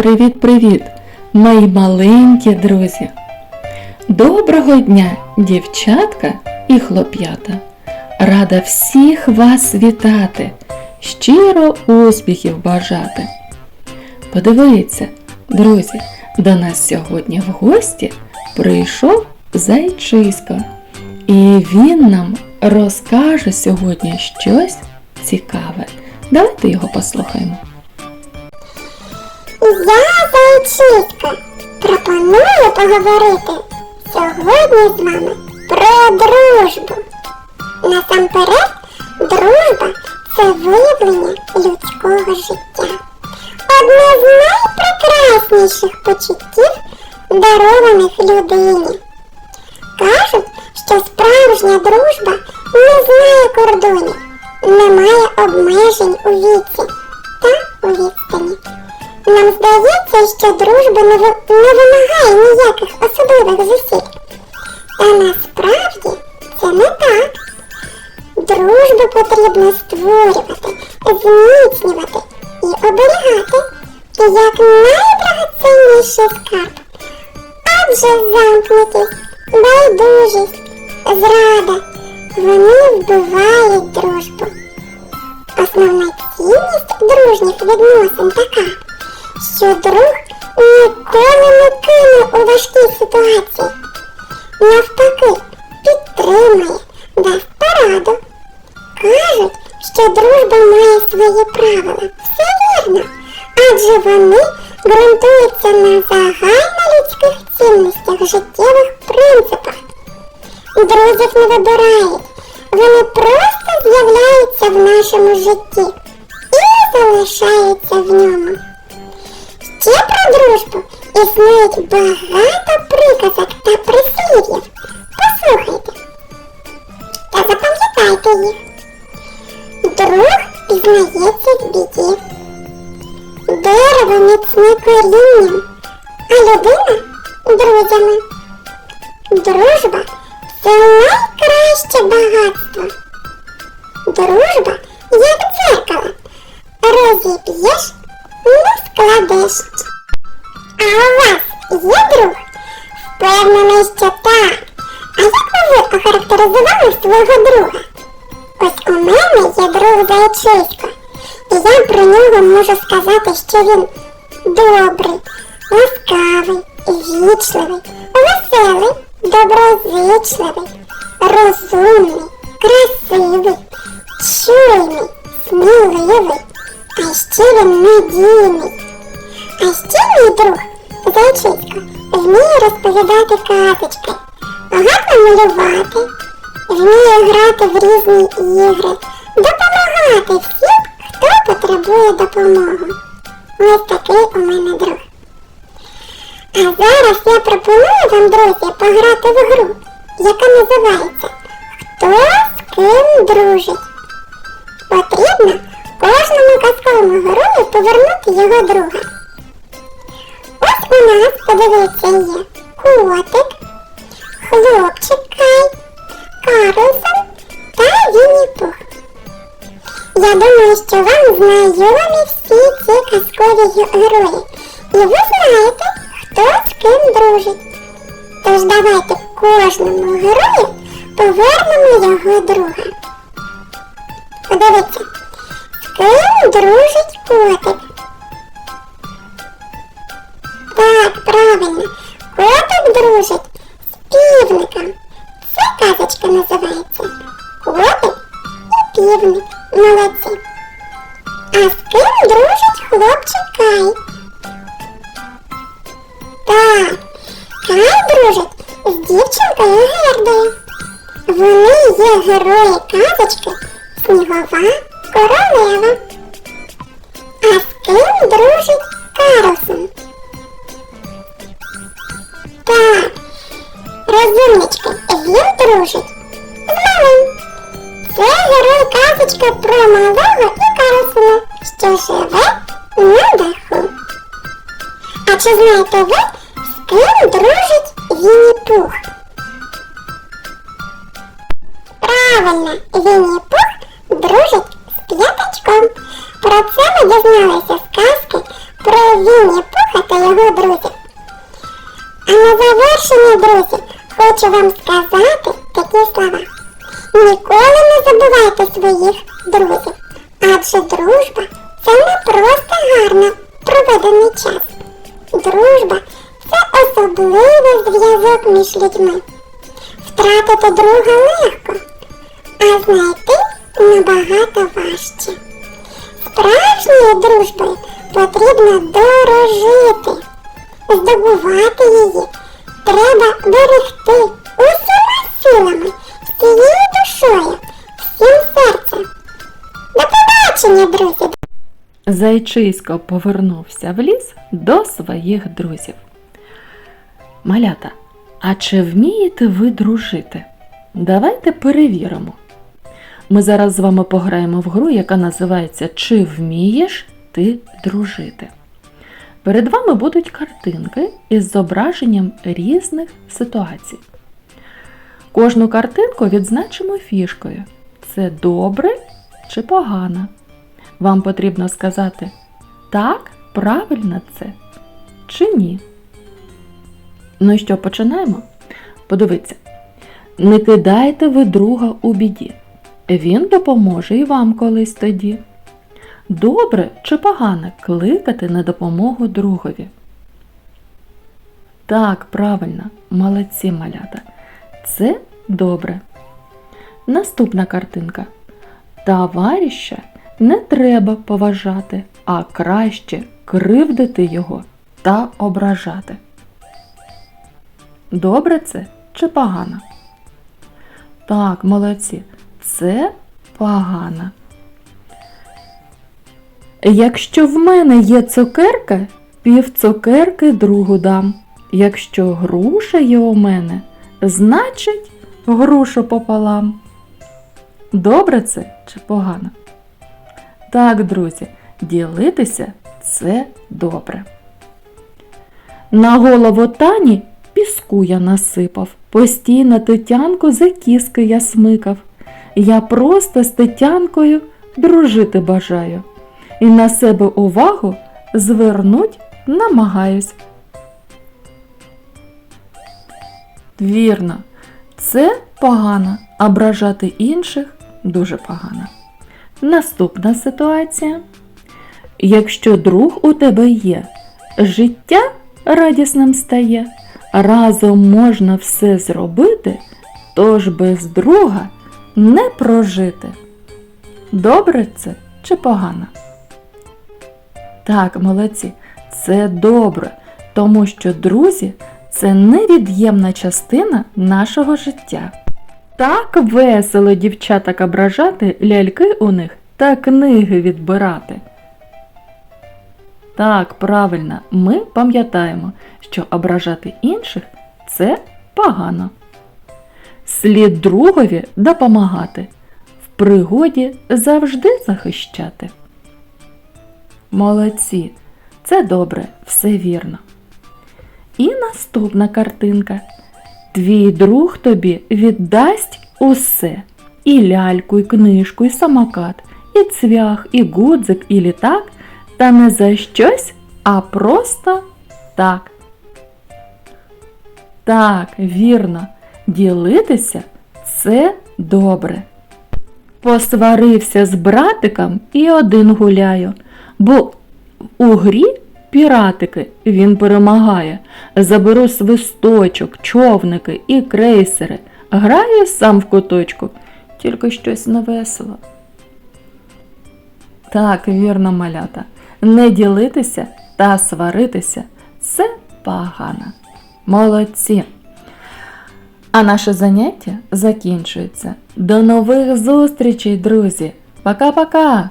Привіт-привіт, мої маленькі друзі! Доброго дня, дівчатка і хлоп'ята! Рада всіх вас вітати, щиро успіхів бажати. Подивіться, друзі, до нас сьогодні в гості прийшов зайчисько, і він нам розкаже сьогодні щось цікаве. Давайте його послухаємо. Я зайчиська. Пропоную поговорити сьогодні з вами про дружбу. Насамперед, дружба це виявлення людського життя. Одне з найпрекрасніших почуттів, дарованих людині. Кажуть, що справжня дружба не знає кордонів, не має обмежень у віці та у відстані. Нам здається, що дружба не, ви- не вимагає ніяких особливих зусиль. Та насправді це не так. Дружбу потрібно створювати, зміцнювати і оберігати як найдрагоцінніший скарб. Адже замкнутість, байдужість, зрада вони вбивають дружбу. Основна цінність дружніх відносин така, що друг ніколи не кине у важкій ситуації. Навпаки, підтримує, дасть пораду. Кажуть, що дружба має свої правила. Все вірно, адже вони ґрунтуються на загальнолюдських цінностях, життєвих принципах. Друзів не вибирають, вони просто з'являються в нашому житті і залишаються в ньому. Ще про дружбу існують багато приказок та прислів'їв. Послухайте та запам'ятайте їх. Друг пізнається в біді. Дерево міцне корінням, а людина друзями. Дружба це найкраще багатство. Дружба як дзеркало. Розіб'єш, не складеш. А у вас є друг? Впевнений, що так. А як би ви охарактеризували свого друга? Ось у мене є друг зайчисько, і я про нього можу сказати, що він добрий, ласкавий, вічливий, веселий, доброзичливий, розумний, красивий, він. А ще мій друг зайчисько вміє розповідати казочки, гарно малювати, вміє грати в різні ігри, допомагати всім, хто потребує допомоги. Ось такий у мене друг. А зараз я пропоную вам, друзі, пограти в гру, яка називається Хто з ким дружить. Потрібно кожному казковому герою повернути його друга. Ось у нас, подивіться, є котик, хлопчик Кай, Карлсон та Вінні Пух. Я думаю, що вам знайомі всі ці казкові ге- герої. І ви знаєте, хто з ким дружить. Тож давайте кожному герою повернемо його друга. Подивіться, з ким дружить котик. Так, правильно. Котик дружить з півником. Це казочка називається. Котик і півник. Молодці. А з ким дружить хлопчик Кай? Так, Кай дружить з дівчинкою Гердою. Вони є герої казочки Снігова королева. А з ким дружить Карлсон? Так, розумнички, він дружить з малим. Це герой казочка про малого і Карлсона, що живе на даху. А чи знаєте ви, з ким дружить Вінні Пух? Правильно, Вінні Пух дружить з п'ятачком. Про це ми дізналися з казки про Вінні Пуха та його друзів. А на завершення, друзі, хочу вам сказати такі слова. Ніколи не забувайте своїх друзів, адже дружба це не просто гарно проведений час. Дружба це особливий зв'язок між людьми. Втратити друга легко, а знайти набагато важче. Справжньою дружбою потрібно дорожити. Здобувати її треба берегти усіма силами, всією душою, всім серцем. До побачення, друзі! Зайчисько повернувся в ліс до своїх друзів. Малята, а чи вмієте ви дружити? Давайте перевіримо. Ми зараз з вами пограємо в гру, яка називається Чи вмієш ти дружити? Перед вами будуть картинки із зображенням різних ситуацій. Кожну картинку відзначимо фішкою. Це добре чи погано. Вам потрібно сказати так, правильно це чи ні. Ну і що, починаємо? Подивіться. Не кидайте ви друга у біді. Він допоможе і вам колись тоді. Добре чи погано кликати на допомогу другові? Так, правильно, молодці малята. Це добре. Наступна картинка. Товариша не треба поважати, а краще кривдити його та ображати. Добре це чи погано? Так, молодці, це погано. Якщо в мене є цукерка, пів цукерки другу дам. Якщо груша є у мене, значить грушу пополам. Добре це чи погано? Так, друзі, ділитися це добре. На голову Тані піску я насипав, постійно Тетянку за кіски я смикав. Я просто з Тетянкою дружити бажаю. І на себе увагу звернуть намагаюсь. Вірно, це погано, ображати інших дуже погано. Наступна ситуація. Якщо друг у тебе є, життя радісним стає, разом можна все зробити, тож без друга не прожити. Добре це чи погано? Так, молодці, це добре, тому що друзі це невід'ємна частина нашого життя. Так весело дівчаток ображати ляльки у них та книги відбирати. Так, правильно, ми пам'ятаємо, що ображати інших це погано. Слід другові допомагати, в пригоді завжди захищати. Молодці, це добре, все вірно. І наступна картинка. Твій друг тобі віддасть усе. І ляльку, і книжку, і самокат, і цвях, і гудзик, і літак, та не за щось, а просто так. Так, вірно, ділитися це добре. Посварився з братиком і один гуляю, бо у грі піратики він перемагає. Заберу свисточок, човники і крейсери. Граю сам в куточку, тільки щось не весело. Так, вірно, малята. Не ділитися та сваритися це погано. Молодці. А наше заняття закінчується. До нових зустрічей, друзі! Пока-пока!